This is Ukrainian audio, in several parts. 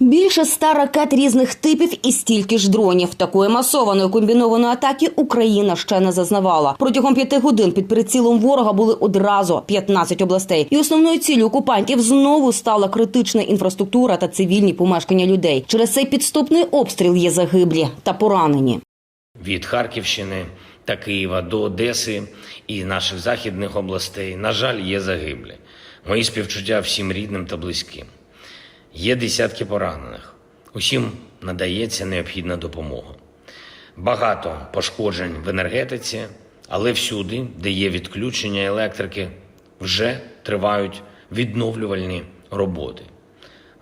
Більше ста ракет різних типів і стільки ж дронів. Такої масованої комбінованої атаки Україна ще не зазнавала. Протягом п'яти годин під прицілом ворога були одразу 15 областей. І основною ціллю окупантів знову стала критична інфраструктура та цивільні помешкання людей. Через цей підступний обстріл є загиблі та поранені. від Харківщини та Києва до Одеси і наших західних областей, на жаль, є загиблі. Мої співчуття всім рідним та близьким. Є десятки поранених. Усім надається необхідна допомога. Багато пошкоджень в енергетиці, але всюди, де є відключення електрики, вже тривають відновлювальні роботи.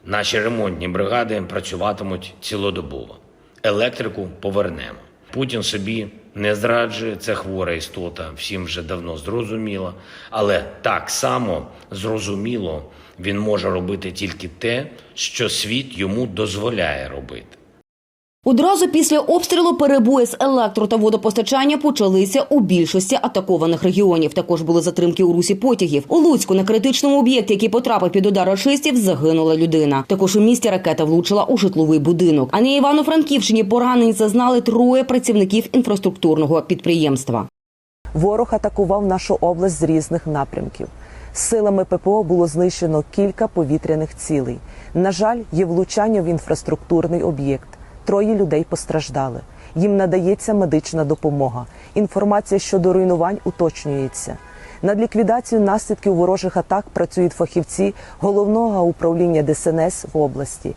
Наші ремонтні бригади працюватимуть цілодобово. Електрику повернемо. Путін собі не зраджує, це хвора істота, всім вже давно зрозуміло. Але так само зрозуміло він може робити тільки те, що світ йому дозволяє робити. Одразу після обстрілу перебої з електро та водопостачання почалися у більшості атакованих регіонів. Також були затримки у русі потягів. У Луцьку на критичному об'єкті, який потрапив під удар рашистів, загинула людина. Також у місті ракета влучила у житловий будинок. А на Івано-Франківщині поранень зазнали троє працівників інфраструктурного підприємства. Ворог атакував нашу область з різних напрямків. Силами ППО було знищено кілька повітряних цілей. На жаль, є влучання в інфраструктурний об'єкт. Троє людей постраждали. Їм надається медична допомога. Інформація щодо руйнувань уточнюється. Над ліквідацією наслідків ворожих атак працюють фахівці головного управління ДСНС в області.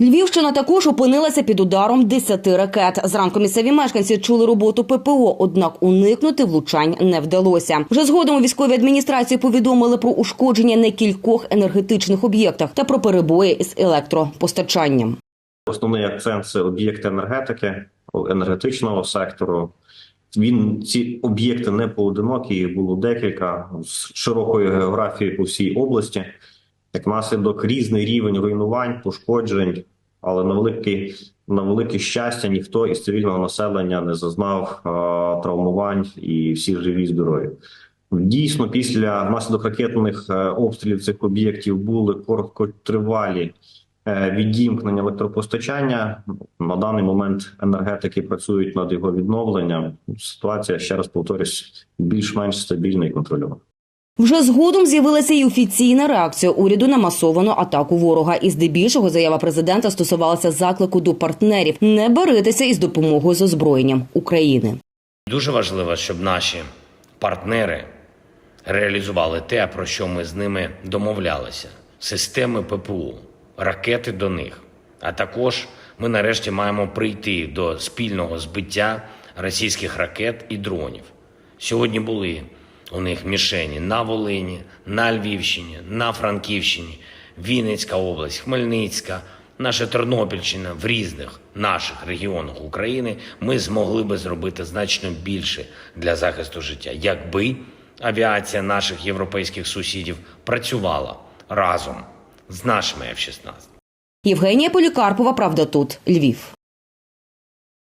Львівщина також опинилася під ударом 10 ракет. Зранку місцеві мешканці чули роботу ППО, однак уникнути влучань не вдалося. Вже згодом у військовій адміністрації повідомили про ушкодження на кількох енергетичних об'єктах та про перебої із електропостачанням. Основний акцент це об'єкти енергетики, енергетичного сектору. Він ці об'єкти не поодинокі, їх було декілька з широкою географією по всій області. Як наслідок різний рівень руйнувань, пошкоджень, але на велике, на велике щастя, ніхто із цивільного населення не зазнав а, травмувань і всі живі здорові. Дійсно, після внаслідок ракетних е, обстрілів цих об'єктів були короткотривалі відімкнення електропостачання. На даний момент енергетики працюють над його відновленням. Ситуація ще раз повторюсь, більш-менш стабільна і контрольована. Вже згодом з'явилася й офіційна реакція уряду на масовану атаку ворога. І здебільшого заява президента стосувалася заклику до партнерів не баритися із допомогою з озброєнням України. Дуже важливо, щоб наші партнери реалізували те, про що ми з ними домовлялися: системи ППУ, ракети до них. А також ми нарешті маємо прийти до спільного збиття російських ракет і дронів. Сьогодні були у них мішені на Волині, на Львівщині, на Франківщині, Вінницька область, Хмельницька, наша Тернопільщина в різних наших регіонах України. Ми змогли би зробити значно більше для захисту життя, якби авіація наших європейських сусідів працювала разом з нашими F-16. Євгенія Полікарпова, правда, тут Львів.